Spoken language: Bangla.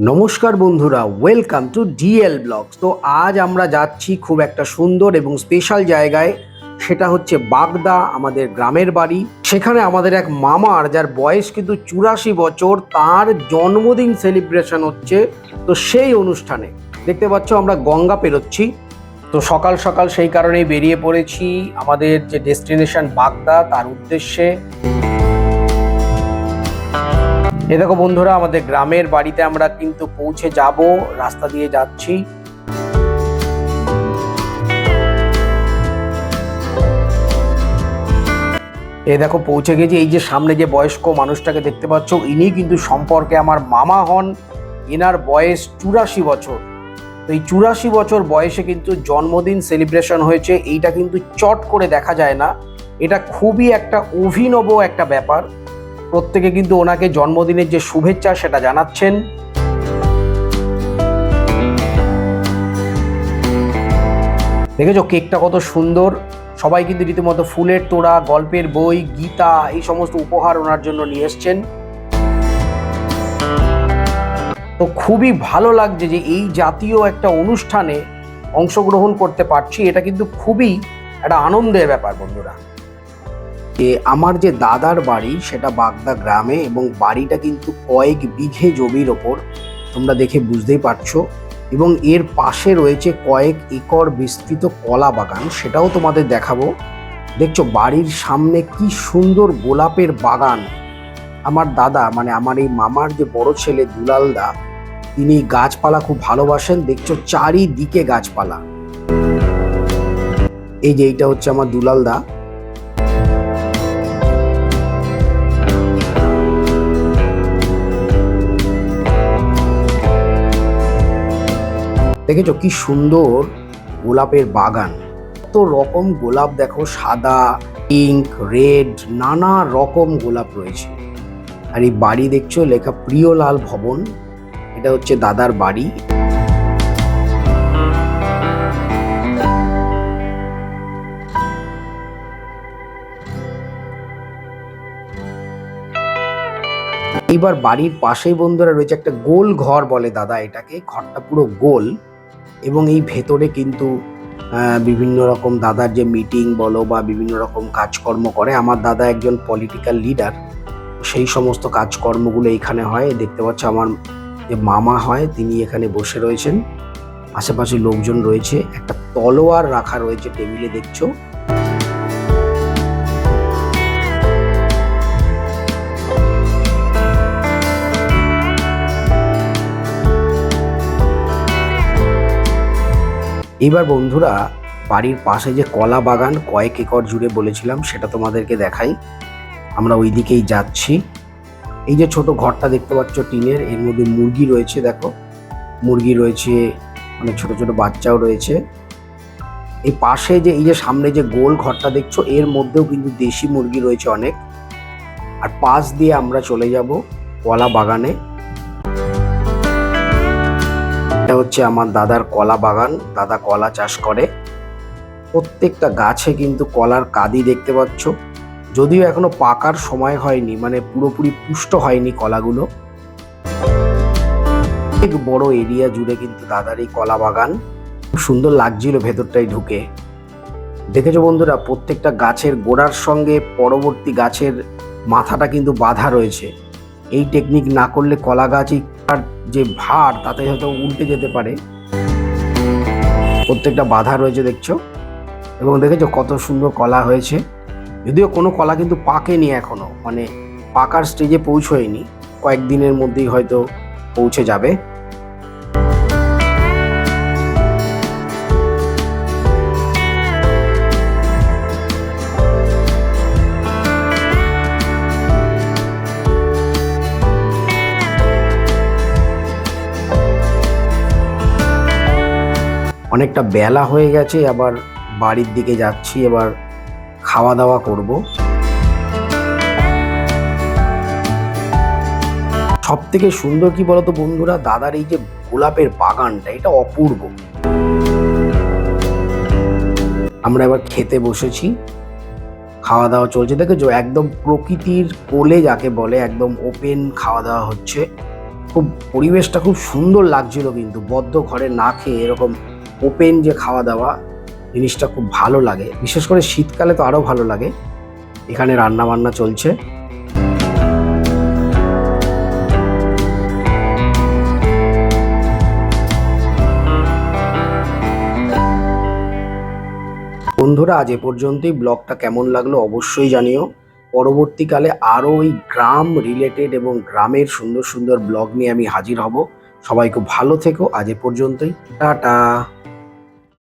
নমস্কার বন্ধুরা ওয়েলকাম টু ডিএল ব্লগস তো আজ আমরা যাচ্ছি খুব একটা সুন্দর এবং স্পেশাল জায়গায়, সেটা হচ্ছে বাগদা, আমাদের গ্রামের বাড়ি। সেখানে আমাদের এক মামার, যার বয়স কিন্তু চুরাশি বছর, তার জন্মদিন সেলিব্রেশন হচ্ছে, তো সেই অনুষ্ঠানে। দেখতে পাচ্ছ আমরা গঙ্গা পেরোচ্ছি। তো সকাল সকাল সেই কারণেই বেরিয়ে পড়েছি আমাদের যে ডেস্টিনেশন বাগদা, তার উদ্দেশ্যে। এ দেখো বন্ধুরা, আমাদের গ্রামের বাড়িতে আমরা কিন্তু পৌঁছে যাব, রাস্তা দিয়ে যাচ্ছি। এ দেখো পৌঁছে গেছি, এই যে সামনে যে বয়স্ক মানুষটাকে দেখতে পাচ্ছ, ইনি কিন্তু সম্পর্কে আমার মামা হন, এনার বয়স চুরাশি বছর। তো এই চুরাশি বছর বয়সে কিন্তু জন্মদিন সেলিব্রেশন হয়েছে, এইটা কিন্তু চট করে দেখা যায় না। এটা খুবই একটা অভিনব একটা ব্যাপার। প্রত্যেকে কিন্তু ওনাকে জন্মদিনের যে শুভেচ্ছা সেটা জানাচ্ছেন। দেখেছ, কেকটা কত সুন্দর। সবাই কিন্তু রীতিমতো ফুলের তোড়া, গল্পের বই, গীতা, এই সমস্ত উপহার ওনার জন্য নিয়ে এসছেন। তো খুবই ভালো লাগছে যে এই জাতীয় একটা অনুষ্ঠানে অংশগ্রহণ করতে পারছি, এটা কিন্তু খুবই একটা আনন্দের ব্যাপার বন্ধুরা। যে আমার যে দাদার বাড়ি, সেটা বাগদা গ্রামে এবং বাড়িটা কিন্তু কয়েক বিঘে জমির ওপর, তোমরা দেখে বুঝতেই পারছ। এবং এর পাশে রয়েছে কয়েক একর বিস্তৃত কলা বাগান, সেটাও তোমাদের দেখাবো। দেখছ, বাড়ির সামনে কি সুন্দর গোলাপের বাগান। আমার দাদা মানে আমার এই মামার যে বড় ছেলে দুলালদা, তিনি গাছপালা খুব ভালোবাসেন। দেখছ, চারিদিকে গাছপালা। এই যে, এইটা হচ্ছে আমার দুলালদা। দেখেছ কি সুন্দর গোলাপের বাগান? কত রকম গোলাপ দেখো, সাদা পিঙ্ক রেড নানা রকম গোলাপ রয়েছে। আর এই বাড়ি দেখছ, লেখা প্রিয়লাল ভবন, এটা হচ্ছে দাদার বাড়ি। এইবার বাড়ির পাশেই বন্ধুরা রয়েছে একটা গোল ঘর বলে দাদা এটাকে, ঘরটা পুরো গোল। এবং এই ভেতরে কিন্তু বিভিন্ন রকম দাদার যে মিটিং বলো বা বিভিন্ন রকম কাজকর্ম করে, আমার দাদা একজন পলিটিক্যাল লিডার সেই সমস্ত কাজকর্মগুলো এখানে হয়। দেখতে পাচ্ছ আমার যে মামা হয়, তিনি এখানে বসে রয়েছেন। আশেপাশে লোকজন রয়েছে। একটা তলোয়ার রাখা রয়েছে টেবিলে, দেখছ? এবার বন্ধুরা, বাড়ির পাশে যে কলা বাগান কয়েক একর জুড়ে বলেছিলাম, সেটা তোমাদেরকে দেখাই। আমরা ওই দিকেই যাচ্ছি। এই যে ছোট ঘরটা দেখতে পাচ্ছ টিনের, এর মধ্যে মুরগি রয়েছে, দেখো। মুরগি রয়েছে অনেক ছোট ছোট বাচ্চাও রয়েছে। এই পাশে যে, এই যে সামনে যে গোল ঘরটা দেখছ, এর মধ্যেও কিন্তু দেশি মুরগি রয়েছে অনেক। আর পাশ দিয়ে আমরা চলে যাব কলা বাগানে। হচ্ছে আমার দাদার কলা বাগান। দাদা কলা চাষ করে। প্রত্যেকটা গাছে কিন্তু কলার কাদি দেখতে পাচ্ছ। যদিও এখনও পাকার সময় হয়নি মানে পুরোপুরি পুষ্ট হয়নি কলাগুলো। অনেক বড় এরিয়া জুড়ে কিন্তু দাদার এই কলা বাগান। খুব সুন্দর লাগছিল ভেতরটাই ঢুকে। দেখেছ বন্ধুরা, প্রত্যেকটা গাছের গোড়ার সঙ্গে পরবর্তী গাছের মাথাটা কিন্তু বাঁধা রয়েছে। এই টেকনিক না করলে কলা গাছই যে ভার, তাতে হয়তো উল্টে যেতে পারে। প্রত্যেকটা বাধা রয়েছে, দেখছ? এবং দেখেছ কত সুন্দর কলা হয়েছে। যদিও কোনো কলা কিন্তু পাকেনি এখনও মানে পাকার স্টেজে পৌঁছয়নি। কয়েকদিনের মধ্যেই হয়তো পৌঁছে যাবে। অনেকটা বেলা হয়ে গেছে, আবার বাড়ির দিকে যাচ্ছি, এবার খাওয়া দাওয়া করব। সব থেকে সুন্দর কি বলতো বন্ধুরা, দাদার এই যে গোলাপের বাগানটা, এটা অপূর্ব। আমরা এবার খেতে বসেছি, খাওয়া দাওয়া চলছে। দেখেছ, একদম প্রকৃতির কোলে যাকে বলে, একদম ওপেন খাওয়া দাওয়া হচ্ছে। খুব পরিবেশটা খুব সুন্দর লাগছিল কিন্তু, বদ্ধ ঘরে না খেয়ে এরকম ওপেন যে খাওয়া দাওয়া, জিনিসটা খুব ভালো লাগে। বিশেষ করে শীতকালে তো আরও ভালো লাগে। এখানে রান্না বান্না চলছে। বন্ধুরা, আজ এ পর্যন্তই। ব্লগটা কেমন লাগল অবশ্যই জানিও। পরবর্তীকালে আরও ওই গ্রাম রিলেটেড এবং গ্রামের সুন্দর সুন্দর ব্লগ নিয়ে আমি হাজির হব। সবাই খুব ভালো থেকো। আজ এ পর্যন্তই। টাটা।